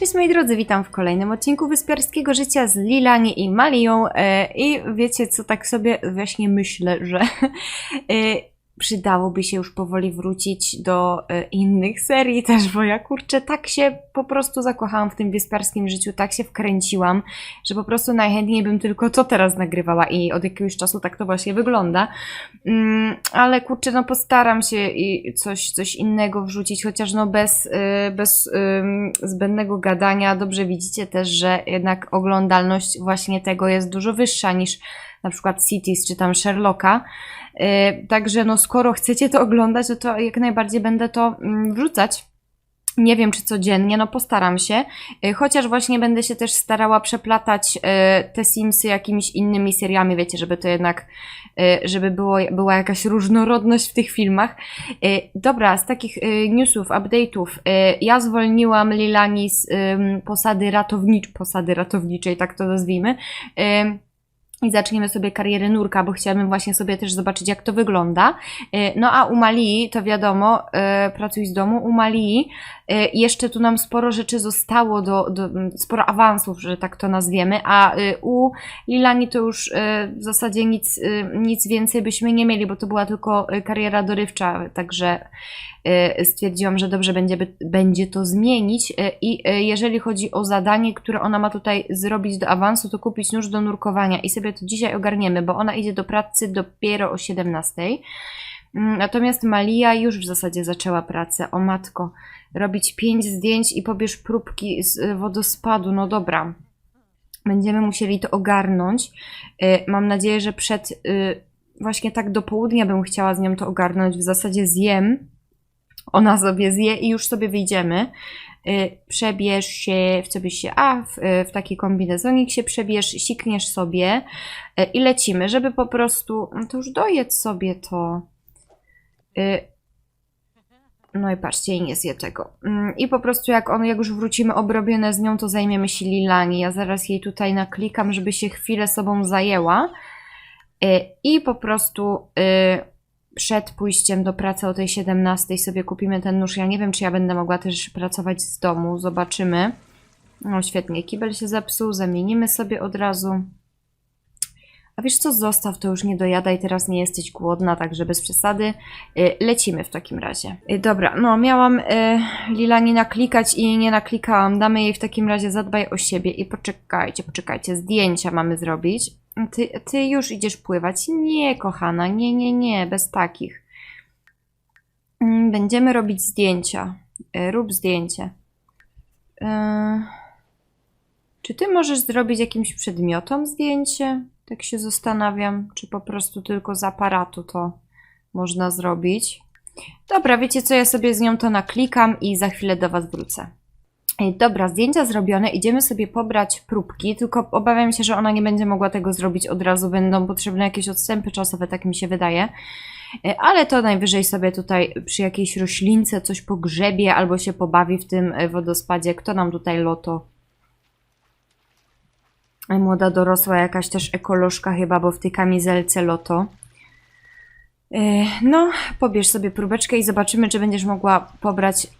Cześć moi drodzy, witam w kolejnym odcinku Wyspiarskiego Życia z Lilani i Malią. E, i wiecie co, tak sobie właśnie myślę, że e, przydałoby się już powoli wrócić do e, innych serii też, bo ja kurczę, tak się po prostu zakochałam w tym wyspiarskim życiu, tak się wkręciłam, że po prostu najchętniej bym tylko to teraz nagrywała i od jakiegoś czasu tak to właśnie wygląda. Mm, ale kurczę, no postaram się i coś, coś innego wrzucić, chociaż no bez, y, bez zbędnego gadania. Dobrze widzicie też, że jednak oglądalność właśnie tego jest dużo wyższa niż na przykład Cities czy tam Sherlocka. Y, Także no skoro chcecie to oglądać, to jak najbardziej będę to mm, wrzucać. Nie wiem, czy codziennie, no postaram się. Y, Chociaż właśnie będę się też starała przeplatać y, te Simsy jakimiś innymi seriami, wiecie, żeby to jednak, żeby było, była jakaś różnorodność w tych filmach. Dobra, z takich newsów, update'ów, ja zwolniłam Lilani z posady, ratownicz posady ratowniczej, tak to nazwijmy. I zaczniemy sobie karierę nurka, bo chciałabym właśnie sobie też zobaczyć, jak to wygląda. Y, No a u Malii, to wiadomo, y, pracuj z domu, u Malii y, jeszcze tu nam sporo rzeczy zostało, do, do, sporo awansów, że tak to nazwiemy, a u Lilani to już w zasadzie nic, nic więcej byśmy nie mieli, bo to była tylko kariera dorywcza, także stwierdziłam, że dobrze będzie, będzie to zmienić. I jeżeli chodzi o zadanie, które ona ma tutaj zrobić do awansu, to kupić nóż do nurkowania. I sobie to dzisiaj ogarniemy, bo ona idzie do pracy dopiero o 17. Mm, Natomiast Malia już w zasadzie zaczęła pracę. O matko, robić pięć zdjęć i pobierz próbki z wodospadu. No dobra. Będziemy musieli to ogarnąć. Y, Mam nadzieję, że przed y, właśnie tak do południa bym chciała z nią to ogarnąć. W zasadzie zjem. Ona sobie zje i już sobie wyjdziemy. Y, Przebierz się, w co byś się, a w, y, w taki kombinezonik się przebierz, sikniesz sobie y, i lecimy, żeby po prostu, no to już dojedz sobie to. No i patrzcie, i nie zje tego. Mm, I po prostu jak on, jak już wrócimy obrobione z nią, to zajmiemy się Lilani. Ja zaraz jej tutaj naklikam, żeby się chwilę sobą zajęła. I po prostu przed pójściem do pracy o tej 17 sobie kupimy ten nóż. Ja nie wiem, czy ja będę mogła też pracować z domu. Zobaczymy. No świetnie, kibel się zepsuł, zamienimy sobie od razu. A wiesz co, zostaw, to już nie dojadaj, teraz nie jesteś głodna, także bez przesady. Y, Lecimy w takim razie. Y, Dobra, no miałam y, Lilani naklikać i nie naklikałam. Damy jej w takim razie zadbaj o siebie i poczekajcie, poczekajcie, zdjęcia mamy zrobić. Ty, ty już idziesz pływać? Nie, kochana, nie, nie, nie, bez takich. Mm, Będziemy robić zdjęcia. Y, Rób zdjęcie. Y, Czy ty możesz zrobić jakimś przedmiotom zdjęcie? Tak się zastanawiam, czy po prostu tylko z aparatu to można zrobić. Dobra, wiecie co, ja sobie z nią to naklikam i za chwilę do Was wrócę. Ej, Dobra, zdjęcia zrobione, idziemy sobie pobrać próbki, tylko obawiam się, że ona nie będzie mogła tego zrobić od razu, będą potrzebne jakieś odstępy czasowe, tak mi się wydaje. E, Ale to najwyżej sobie tutaj przy jakiejś roślince coś pogrzebie albo się pobawi w tym e, wodospadzie. Kto nam tutaj loto? E, Młoda dorosła, jakaś też ekolożka chyba, bo w tej kamizelce loto. E, No, pobierz sobie próbeczkę i zobaczymy, czy będziesz mogła pobrać.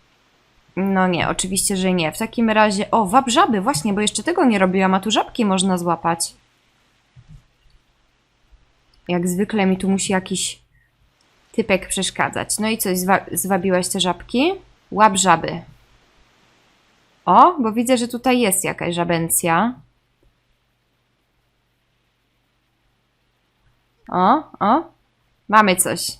No nie, oczywiście, że nie. W takim razie. O, wap żaby, właśnie, bo jeszcze tego nie robiłam, a tu żabki można złapać. Jak zwykle mi tu musi jakiś typek przeszkadzać. No i coś, zwa- zwabiłaś te żabki? Łap żaby. O, bo widzę, że tutaj jest jakaś żabencja. O, o, mamy coś.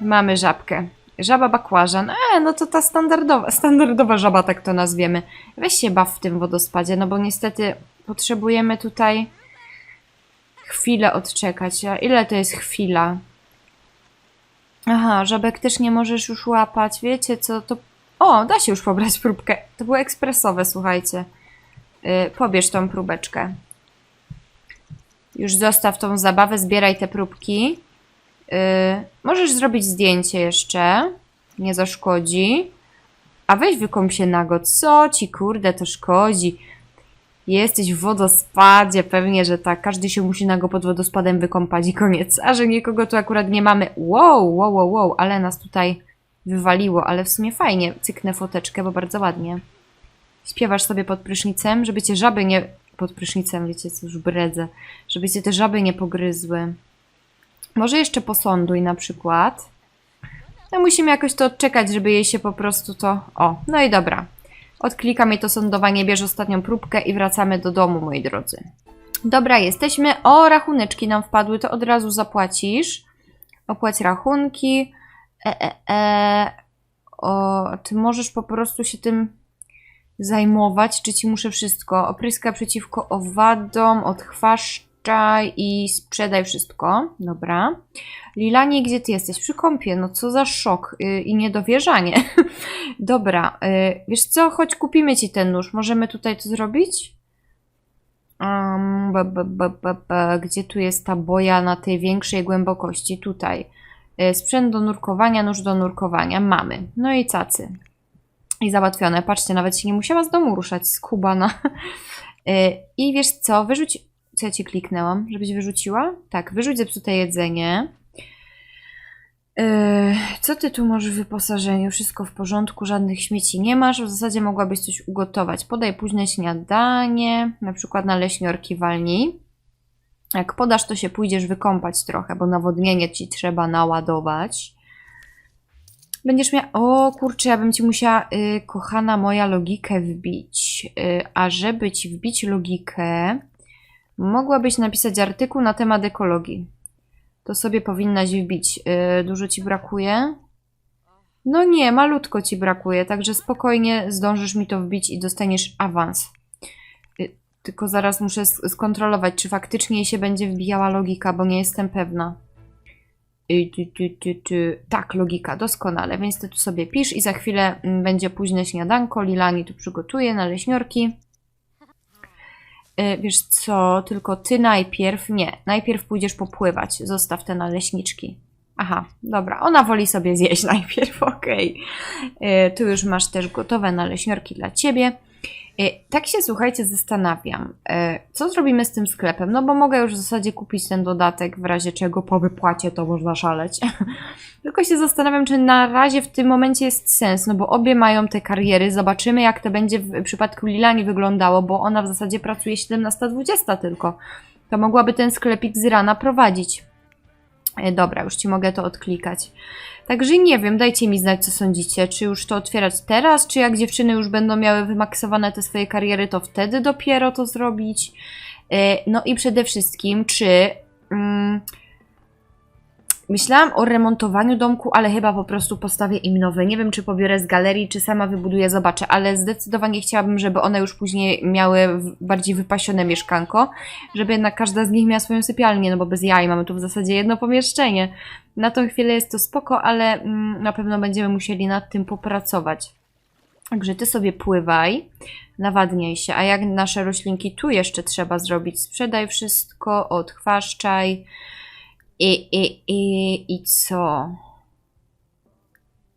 Mamy żabkę. Żaba bakłażan. E, no to ta standardowa, standardowa żaba, tak to nazwiemy. Weź się baw w tym wodospadzie, no bo niestety potrzebujemy tutaj chwilę odczekać. A ile to jest chwila? Aha, żabek też nie możesz już łapać. Wiecie co, to... O, da się już pobrać próbkę. To było ekspresowe, słuchajcie. Yy, pobierz tą próbeczkę. Już zostaw tą zabawę, zbieraj te próbki. Yy, możesz zrobić zdjęcie jeszcze. Nie zaszkodzi. A weź wykąp się nago. Co ci kurde to szkodzi? Jesteś w wodospadzie, pewnie, że tak. Każdy się musi nago pod wodospadem wykąpać i koniec. A że nikogo tu akurat nie mamy. Wow, wow, wow, wow, ale nas tutaj wywaliło. Ale w sumie fajnie. Cyknę foteczkę, bo bardzo ładnie. Śpiewasz sobie pod prysznicem, żeby cię żaby nie... Pod prysznicem, wiecie, co już bredzę. Żeby cię te żaby nie pogryzły. Może jeszcze posąduj na przykład. No musimy jakoś to odczekać, żeby jej się po prostu to... O, no i dobra. Odklikam jej to sądowanie, bierz ostatnią próbkę i wracamy do domu, moi drodzy. Dobra, jesteśmy. O, rachuneczki nam wpadły, to od razu zapłacisz. Opłać rachunki. E, e, e. O, ty możesz po prostu się tym zajmować, czy ci muszę wszystko? Opryska przeciwko owadom, odchwaszczaj i sprzedaj wszystko. Dobra. Lilanie, gdzie ty jesteś? Przy kąpie. No co za szok yy, i niedowierzanie. Dobra, yy, wiesz co? Chodź kupimy ci ten nóż. Możemy tutaj to zrobić? Um, ba, ba, ba, ba. Gdzie tu jest ta boja na tej większej głębokości? Tutaj. Yy, sprzęt do nurkowania, nóż do nurkowania. Mamy. No i cacy. I załatwione. Patrzcie, nawet się nie musiała z domu ruszać, z kubana. I wiesz co? Wyrzuć... Co ja ci kliknęłam? Żebyś wyrzuciła? Tak, wyrzuć zepsute jedzenie. Yy, co ty tu masz w wyposażeniu? Wszystko w porządku, żadnych śmieci nie masz. W zasadzie mogłabyś coś ugotować. Podaj późne śniadanie, na przykład naleśniorki walnij. Jak podasz, to się pójdziesz wykąpać trochę, bo nawodnienie ci trzeba naładować. Będziesz miała. O kurczę, ja bym ci musiała, y, kochana moja, logikę wbić. Y, a żeby ci wbić logikę, mogłabyś napisać artykuł na temat ekologii. To sobie powinnaś wbić. Y, dużo ci brakuje? No nie, malutko ci brakuje, także spokojnie zdążysz mi to wbić i dostaniesz awans. Y, tylko zaraz muszę sk- skontrolować, czy faktycznie jej się będzie wbijała logika, bo nie jestem pewna. Y, ty, ty, ty, ty. Tak, logika, doskonale. Więc ty tu sobie pisz i za chwilę mm, będzie późne śniadanko. Lilani tu przygotuje naleśniorki. Y, Wiesz co, tylko ty najpierw, nie, najpierw pójdziesz popływać, zostaw te naleśniczki. Aha, dobra, ona woli sobie zjeść najpierw, okej. Y, Tu już masz też gotowe naleśniorki dla ciebie. Y, Tak się, słuchajcie, zastanawiam, y, co zrobimy z tym sklepem, no bo mogę już w zasadzie kupić ten dodatek, w razie czego po wypłacie to można szaleć. Tylko się zastanawiam, czy na razie w tym momencie jest sens, no bo obie mają te kariery. Zobaczymy, jak to będzie w przypadku Lilani wyglądało, bo ona w zasadzie pracuje 17-20 tylko. To mogłaby ten sklepik z rana prowadzić. E, Dobra, już ci mogę to odklikać. Także nie wiem, dajcie mi znać, co sądzicie. Czy już to otwierać teraz, czy jak dziewczyny już będą miały wymaksowane te swoje kariery, to wtedy dopiero to zrobić. E, No i przede wszystkim, czy. Mm, Myślałam o remontowaniu domku, ale chyba po prostu postawię im nowy. Nie wiem, czy pobiorę z galerii, czy sama wybuduję, zobaczę, ale zdecydowanie chciałabym, żeby one już później miały bardziej wypasione mieszkanko, żeby jednak każda z nich miała swoją sypialnię, no bo bez jaj mamy tu w zasadzie jedno pomieszczenie. Na tą chwilę jest to spoko, ale mm, na pewno będziemy musieli nad tym popracować. Także ty sobie pływaj, nawadniaj się, a jak nasze roślinki tu jeszcze trzeba zrobić? Sprzedaj wszystko, odchwaszczaj. I, i, i, i co?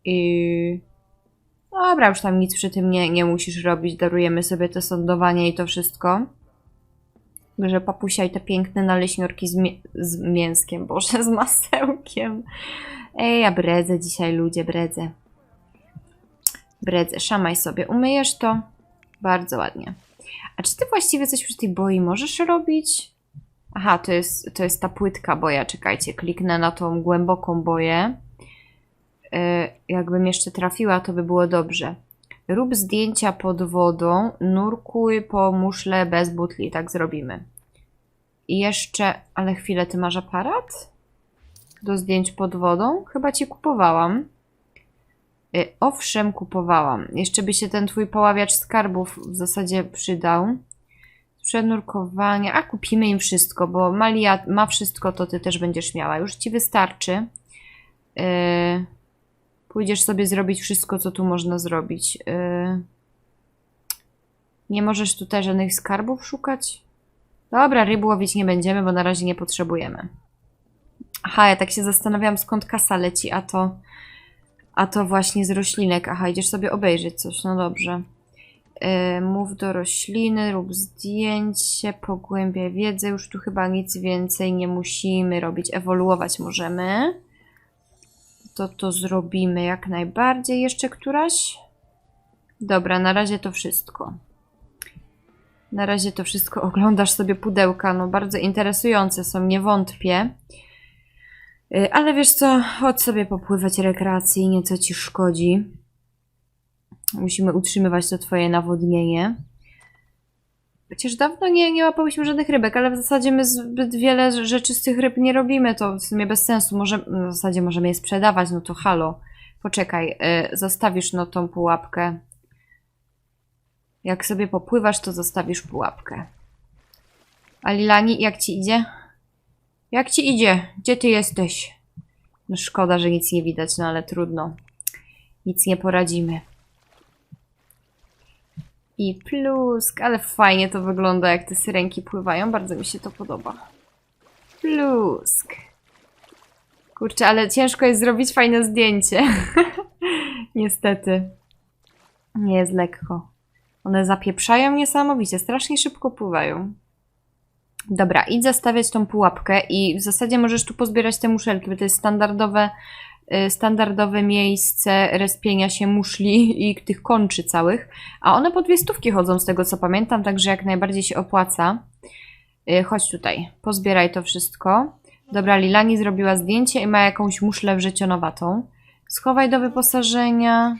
I... Dobra, już tam nic przy tym nie, nie musisz robić. Darujemy sobie to sądowanie i to wszystko. Że papusia i te piękne naleśniorki z, mie- z mięskiem, boże, z masełkiem. Ej, ja bredzę dzisiaj, ludzie, bredzę. Bredzę, szamaj sobie. Umyjesz to? Bardzo ładnie. A czy ty właściwie coś przy tej boi możesz robić? Aha, to jest, to jest ta płytka boja. Czekajcie, kliknę na tą głęboką boję. Yy, jakbym jeszcze trafiła, to by było dobrze. Rób zdjęcia pod wodą, nurkuj po muszle bez butli. Tak zrobimy. I jeszcze, ale chwilę, ty masz aparat? Do zdjęć pod wodą? Chyba ci kupowałam. Y, Owszem, kupowałam. Jeszcze by się ten twój poławiacz skarbów w zasadzie przydał. Przenurkowanie. A kupimy im wszystko, bo Malia ma wszystko, to ty też będziesz miała. Już ci wystarczy. Yy, pójdziesz sobie zrobić wszystko, co tu można zrobić. Yy, nie możesz tutaj żadnych skarbów szukać? Dobra, ryb łowić nie będziemy, bo na razie nie potrzebujemy. Aha, ja tak się zastanawiam, skąd kasa leci, a to. A to właśnie z roślinek. Aha, idziesz sobie obejrzeć coś, no dobrze. Yy, mów do rośliny, rób zdjęcie, pogłębiaj wiedzę. Już tu chyba nic więcej nie musimy robić. Ewoluować możemy. To to zrobimy jak najbardziej. Jeszcze któraś? Dobra, na razie to wszystko. Na razie to wszystko oglądasz sobie pudełka, no bardzo interesujące są, nie wątpię. Y, Ale wiesz co, chodź sobie popływać rekreacyjnie, co ci szkodzi. Musimy utrzymywać to twoje nawodnienie. Chociaż dawno nie, nie łapałyśmy żadnych rybek, ale w zasadzie my zbyt wiele rzeczy z tych ryb nie robimy, to w sumie bez sensu. Może, no w zasadzie możemy je sprzedawać, no to halo. Poczekaj, y, zostawisz no tą pułapkę. Jak sobie popływasz, to zostawisz pułapkę. A Lilani, jak ci idzie? Jak ci idzie? Gdzie ty jesteś? No szkoda, że nic nie widać, no ale trudno. Nic nie poradzimy. I plusk, ale fajnie to wygląda, jak te syrenki pływają. Bardzo mi się to podoba. Plusk. Kurczę, ale ciężko jest zrobić fajne zdjęcie. Niestety. Nie jest lekko. One zapieprzają niesamowicie, strasznie szybko pływają. Dobra, idź zastawiać tą pułapkę i w zasadzie możesz tu pozbierać te muszelki, bo to jest standardowe, standardowe miejsce respienia się muszli i tych konczy całych, a one po dwie stówki chodzą z tego co pamiętam, także jak najbardziej się opłaca. Y, Chodź tutaj, pozbieraj to wszystko. Dobra, Lilani zrobiła zdjęcie i ma jakąś muszlę wrzecionowatą. Schowaj do wyposażenia.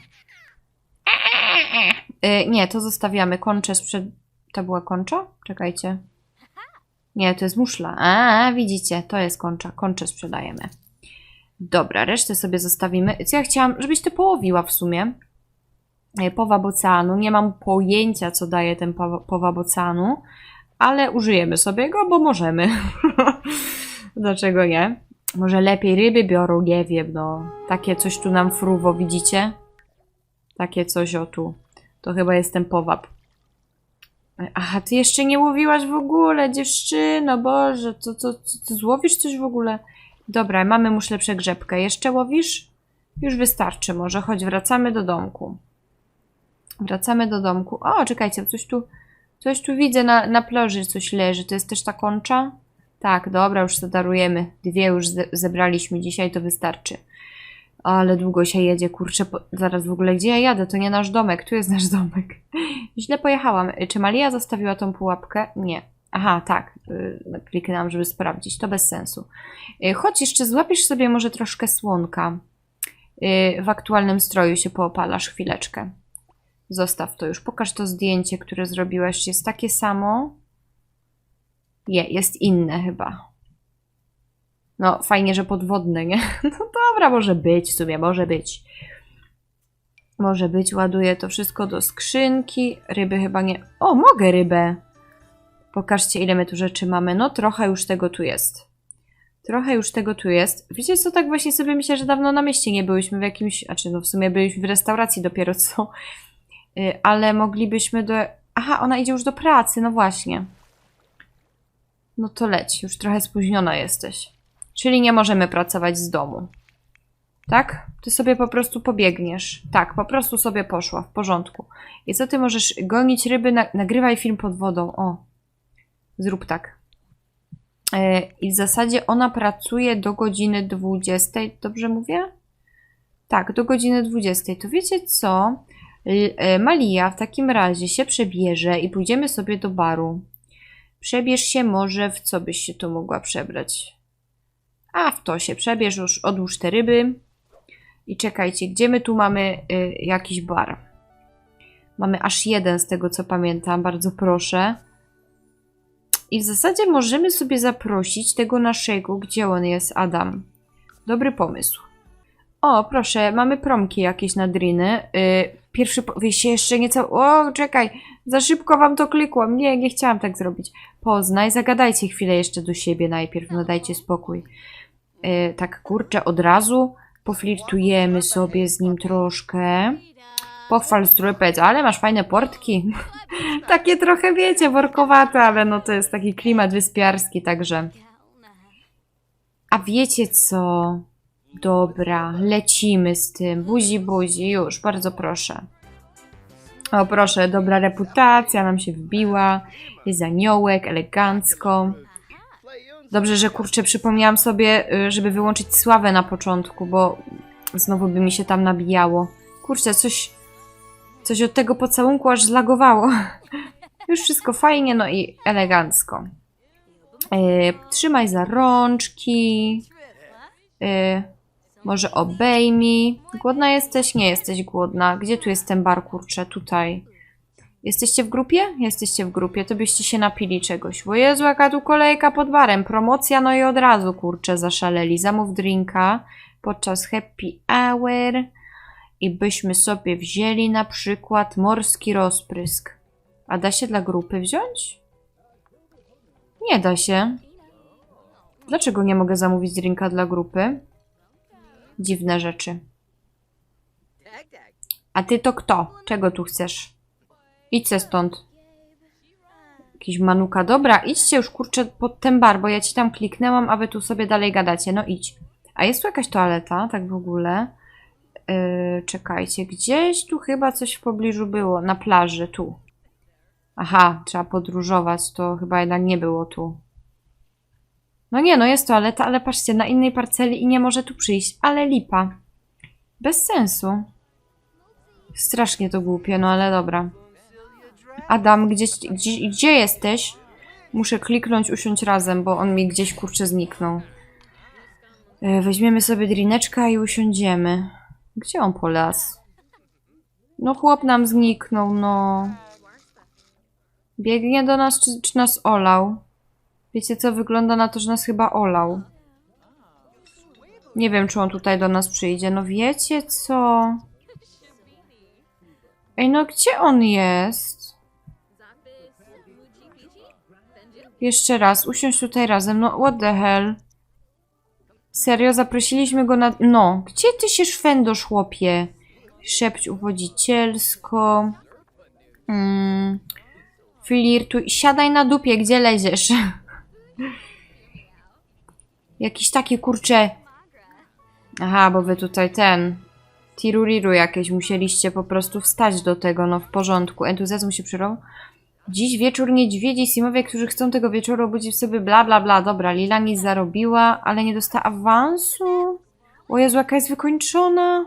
Y, nie, to zostawiamy. Koncze sprzed... To była koncza? Czekajcie. Nie, to jest muszla. A, widzicie, to jest koncza. Koncze sprzedajemy. Dobra, resztę sobie zostawimy. Co ja chciałam, żebyś ty połowiła w sumie. Y, Powab oceanu. Nie mam pojęcia, co daje ten powa- powab oceanu, ale użyjemy sobie go, bo możemy. Dlaczego nie? Może lepiej ryby biorą, nie wiem, no. Takie coś tu nam fruwo, widzicie? Takie coś o tu. To chyba jest ten powab. Aha, ty jeszcze nie łowiłaś w ogóle, dziewczyno, Boże, to, to, to, to złowisz coś w ogóle? Dobra, mamy muszlę przegrzebkę. Jeszcze łowisz? Już wystarczy może, chodź, wracamy do domku. Wracamy do domku. O, czekajcie, coś tu, coś tu widzę na, na plaży, coś leży. To jest też ta koncza? Tak, dobra, już zadarujemy. Dwie już ze zebraliśmy dzisiaj, to wystarczy. Ale długo się jedzie, kurczę, po... zaraz w ogóle gdzie ja jadę? To nie nasz domek, tu jest nasz domek. Źle pojechałam. Czy Malia zostawiła tą pułapkę? Nie. Aha, tak. y, Kliknęłam, żeby sprawdzić. To bez sensu. Y, Chodź, jeszcze złapisz sobie może troszkę słonka. Y, W aktualnym stroju się poopalasz chwileczkę. Zostaw to już. Pokaż to zdjęcie, które zrobiłaś. Jest takie samo? Nie, jest inne chyba. No, fajnie, że podwodne, nie? No dobra, może być w sumie, może być. Może być, ładuję to wszystko do skrzynki. Ryby chyba nie... O, mogę rybę! Pokażcie, ile my tu rzeczy mamy. No, trochę już tego tu jest. Trochę już tego tu jest. Wiecie co, tak właśnie sobie myślę, że dawno na mieście nie byliśmy w jakimś... A czy no w sumie byliśmy w restauracji dopiero co. Y, Ale moglibyśmy do... Aha, ona idzie już do pracy, no właśnie. No to leć, już trochę spóźniona jesteś. Czyli nie możemy pracować z domu. Tak? Ty sobie po prostu pobiegniesz. Tak, po prostu sobie poszła, w porządku. I co ty możesz gonić ryby, na, nagrywaj film pod wodą. O, zrób tak. E, I w zasadzie ona pracuje do godziny 20. Dobrze mówię? Tak, do godziny 20. To wiecie co? E, Malia w takim razie się przebierze i pójdziemy sobie do baru. Przebierz się może w co byś się tu mogła przebrać. A w to się przebierz, już odłóż te ryby. I czekajcie, gdzie my tu mamy y, jakiś bar? Mamy aż jeden z tego co pamiętam, bardzo proszę. I w zasadzie możemy sobie zaprosić tego naszego, gdzie on jest, Adam. Dobry pomysł. O, proszę, mamy promki jakieś na driny. Y, pierwszy, po- wy się jeszcze nieco... O, czekaj, za szybko wam to klikłam. Nie, nie chciałam tak zrobić. Poznaj, zagadajcie chwilę jeszcze do siebie najpierw, no dajcie spokój. Y, tak, kurczę, od razu poflirtujemy sobie z nim troszkę. Pochwal strójpec, ale masz fajne portki. Takie trochę, wiecie, workowate, ale no to jest taki klimat wyspiarski, także... A wiecie co? Dobra, lecimy z tym. Buzi, buzi, już, bardzo proszę. O, proszę, dobra reputacja nam się wbiła. Jest aniołek, elegancko. Dobrze, że kurczę, przypomniałam sobie, y, żeby wyłączyć sławę na początku, bo znowu by mi się tam nabijało. Kurczę, coś. Coś od tego pocałunku aż zlagowało. Już wszystko fajnie, no i elegancko. E, trzymaj za rączki. E, może obejmij. Głodna jesteś? Nie jesteś głodna. Gdzie tu jest ten bar, kurczę? Tutaj. Jesteście w grupie? Jesteście w grupie, to byście się napili czegoś. Bo Jezu, jaka tu kolejka pod barem. Promocja, no i od razu, kurczę, zaszaleli. Zamów drinka podczas happy hour i byśmy sobie wzięli na przykład morski rozprysk. A da się dla grupy wziąć? Nie da się. Dlaczego nie mogę zamówić drinka dla grupy? Dziwne rzeczy. A ty to kto? Czego tu chcesz? Idźcie stąd. Jakiś manuka. Dobra, idźcie już kurczę pod ten bar, bo ja ci tam kliknęłam, a wy tu sobie dalej gadacie. No idź. A jest tu jakaś toaleta, tak w ogóle? Yy, czekajcie, gdzieś tu chyba coś w pobliżu było. Na plaży, tu. Aha, trzeba podróżować, to chyba jednak nie było tu. No nie, no jest toaleta, ale patrzcie, na innej parceli i nie może tu przyjść. Ale lipa. Bez sensu. Strasznie to głupie, no ale dobra. Adam, gdzie, gdzie jesteś? Muszę kliknąć usiąść razem, bo on mi gdzieś kurczę zniknął. E, Weźmiemy sobie drineczka i usiądziemy. Gdzie on polas? No chłop nam zniknął, no. Biegnie do nas, czy, czy nas olał? Wiecie co, wygląda na to, że nas chyba olał. Nie wiem, czy on tutaj do nas przyjdzie. No wiecie co? Ej, no gdzie on jest? Jeszcze raz, usiądź tutaj razem. No, what the hell? Serio, zaprosiliśmy go na... No, gdzie ty się szwędosz, chłopie? Szepć uwodzicielsko. Mm. Flirtuj. Siadaj na dupie, gdzie leziesz? Jakiś taki, kurcze... Aha, bo wy tutaj ten... Tiruriru jakieś musieliście po prostu wstać do tego, no w porządku. Entuzjazm się przyrął. Dziś wieczór niedźwiedzi Simowie, którzy chcą tego wieczoru obudzić sobie bla bla bla. Dobra, Lila nic zarobiła, ale nie dostała awansu. O Jezu, jaka jest wykończona.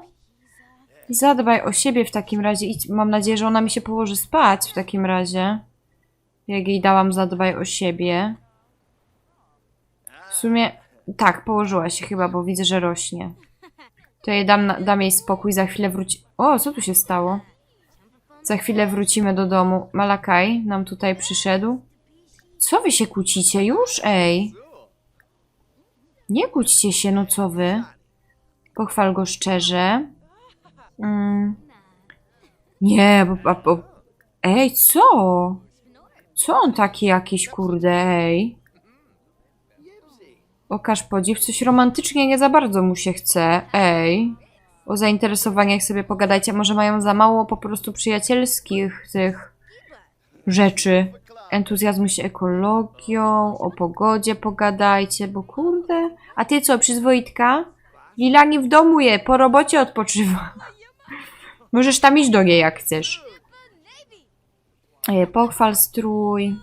Zadbaj o siebie w takim razie. Idź, mam nadzieję, że ona mi się położy spać w takim razie. Jak jej dałam zadbaj o siebie. W sumie tak, położyła się chyba, bo widzę, że rośnie. To jej dam, dam jej spokój, za chwilę wróci... O, co tu się stało? Za chwilę wrócimy do domu. Malakaj nam tutaj przyszedł. Co wy się kłócicie już? Ej. Nie kłóćcie się, no co wy? Pochwal go szczerze. Mm. Nie, bo, bo, bo... Ej, co? Co on taki jakiś, kurde, ej? Okaż podziw, coś romantycznie nie za bardzo mu się chce. Ej. O zainteresowaniach sobie pogadajcie. Może mają za mało po prostu przyjacielskich tych rzeczy. Entuzjazmu się ekologią, o pogodzie pogadajcie, bo kurde. A ty co, przyzwoitka? Lilani w domu je, po robocie odpoczywa. Możesz tam iść do niej jak chcesz. E, Pochwal strój.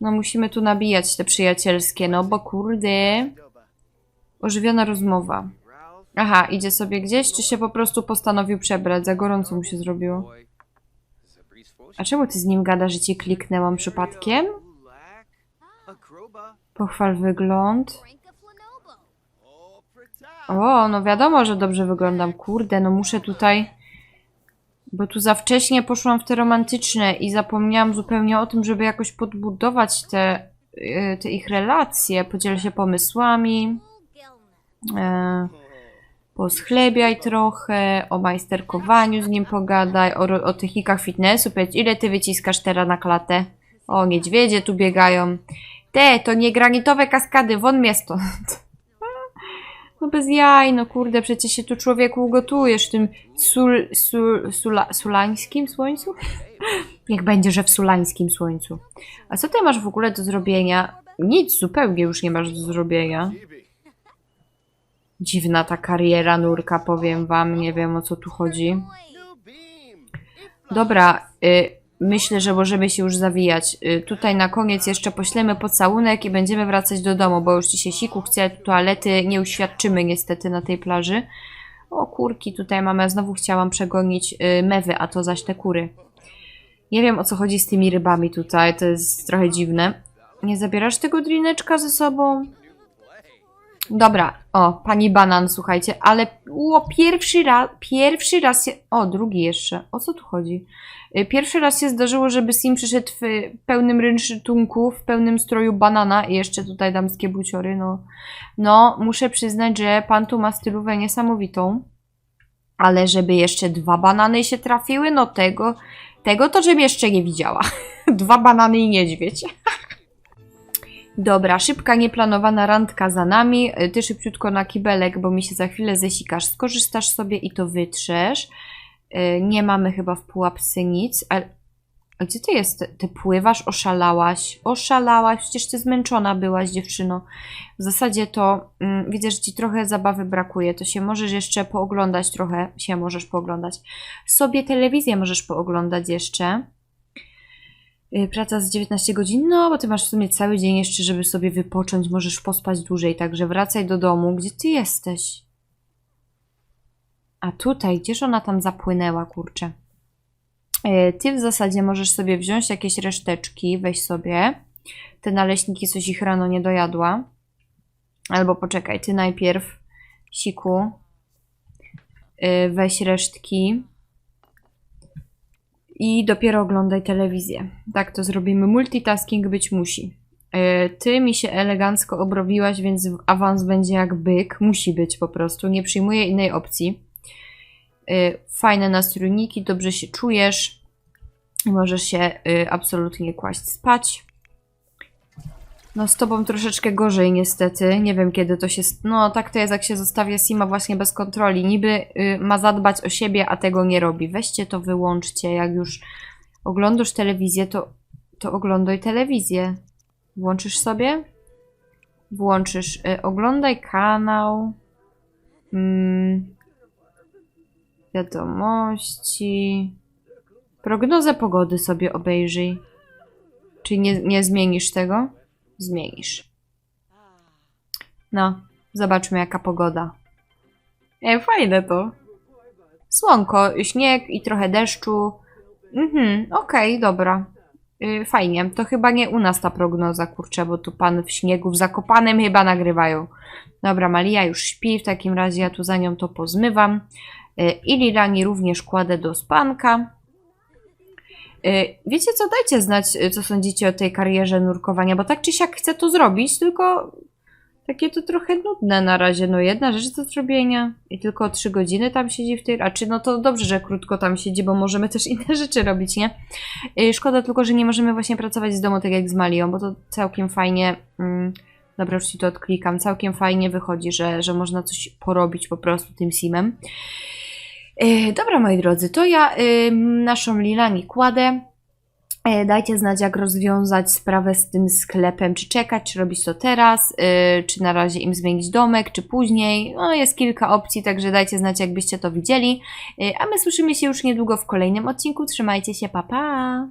No musimy tu nabijać te przyjacielskie, no bo kurde. Ożywiona rozmowa. Aha, idzie sobie gdzieś, czy się po prostu postanowił przebrać? Za gorąco mu się zrobiło. A czemu ty z nim gadasz, że cię kliknęłam przypadkiem? Pochwal wygląd. O, no wiadomo, że dobrze wyglądam. Kurde, no muszę tutaj... Bo tu za wcześnie poszłam w te romantyczne i zapomniałam zupełnie o tym, żeby jakoś podbudować te, y, te ich relacje. Podziel się pomysłami. E, poschlebiaj trochę, o majsterkowaniu z nim pogadaj, o, o technikach fitnessu. Powiedz, ile ty wyciskasz teraz na klatę? O, niedźwiedzie tu biegają. Te, to nie granitowe kaskady, won mnie stąd. No bez jaj, no kurde, przecież się tu człowieku ugotujesz w tym sul, sul, sula, sulańskim słońcu? Niech będzie, że w sulańskim słońcu. A co ty masz w ogóle do zrobienia? Nic zupełnie już nie masz do zrobienia. Dziwna ta kariera nurka, powiem wam, nie wiem o co tu chodzi. Dobra, y, myślę, że możemy się już zawijać. Y, tutaj na koniec jeszcze poślemy pocałunek i będziemy wracać do domu, bo już dzisiaj siku chce, toalety nie uświadczymy niestety na tej plaży. O, kurki tutaj mamy. Znowu chciałam przegonić y, mewy, a to zaś te kury. Nie wiem o co chodzi z tymi rybami tutaj, to jest trochę dziwne. Nie zabierasz tego drineczka ze sobą? Dobra, o, pani banan, słuchajcie, ale o, pierwszy raz, pierwszy raz się, o, drugi jeszcze, o co tu chodzi? Y, Pierwszy raz się zdarzyło, żeby Sim przyszedł w pełnym rynsztunku, w pełnym stroju banana i jeszcze tutaj damskie buciory, no. No, muszę przyznać, że pan tu ma stylówę niesamowitą, ale żeby jeszcze dwa banany się trafiły, no tego, tego to żebym jeszcze nie widziała. Dwa banany i niedźwiedź. Dobra, szybka, nieplanowana randka za nami. Y, Ty szybciutko na kibelek, bo mi się za chwilę zesikasz. Skorzystasz sobie i to wytrzesz. Y, Nie mamy chyba w pułapce nic. Ale gdzie ty jest? Ty pływasz? Oszalałaś. Oszalałaś. Przecież ty zmęczona byłaś, dziewczyno. W zasadzie to mm, widzę, że ci trochę zabawy brakuje. To się możesz jeszcze pooglądać trochę. Się możesz pooglądać. Sobie telewizję możesz pooglądać jeszcze. Y, Praca z 19 godzin, no bo ty masz w sumie cały dzień jeszcze, żeby sobie wypocząć, możesz pospać dłużej, także wracaj do domu. Gdzie ty jesteś? A tutaj, gdzież ona tam zapłynęła, kurczę? Y, Ty w zasadzie możesz sobie wziąć jakieś reszteczki, weź sobie. Te naleśniki coś ich rano nie dojadła. Albo poczekaj, ty najpierw, siku, y, weź resztki i dopiero oglądaj telewizję. Tak to zrobimy. Multitasking być musi. Yy, Ty mi się elegancko obrobiłaś, więc awans będzie jak byk. Musi być po prostu. Nie przyjmuję innej opcji. Yy, Fajne nastrójniki, dobrze się czujesz. Możesz się yy, absolutnie kłaść spać. No z tobą troszeczkę gorzej niestety. Nie wiem kiedy to się... No tak to jest jak się zostawia Sima właśnie bez kontroli. Niby y, ma zadbać o siebie, a tego nie robi. Weźcie to wyłączcie. Jak już oglądasz telewizję, to, to oglądaj telewizję. Włączysz sobie? Włączysz. Y, oglądaj kanał. Mm, wiadomości. Prognozę pogody sobie obejrzyj. Czy nie, nie zmienisz tego? Zmienisz. No, zobaczmy jaka pogoda. E, fajne to. Słonko, śnieg i trochę deszczu. Mhm, okej, dobra. Y, fajnie. To chyba nie u nas ta prognoza, kurczę, bo tu pan w śniegu w Zakopanem chyba nagrywają. Dobra, Malia już śpi, w takim razie ja tu za nią to pozmywam. Y, I Lilani również kładę do spanka. Y, Wiecie co, dajcie znać, y, co sądzicie o tej karierze nurkowania, bo tak czy siak chcę to zrobić, tylko takie to trochę nudne na razie. No jedna rzecz do zrobienia i tylko trzy godziny tam siedzi w tej... A czy no to dobrze, że krótko tam siedzi, bo możemy też inne rzeczy robić, nie? Y, Szkoda tylko, że nie możemy właśnie pracować z domu tak jak z Malią, bo to całkiem fajnie... Mm, dobra, już ci to odklikam. Całkiem fajnie wychodzi, że, że można coś porobić po prostu tym simem. E, Dobra, moi drodzy, to ja y, naszą Lilani kładę. E, Dajcie znać, jak rozwiązać sprawę z tym sklepem. Czy czekać, czy robić to teraz, czy na razie im zmienić domek, czy później. No, jest kilka opcji, także dajcie znać, jakbyście to widzieli. A my słyszymy się już niedługo w kolejnym odcinku. Trzymajcie się, pa pa!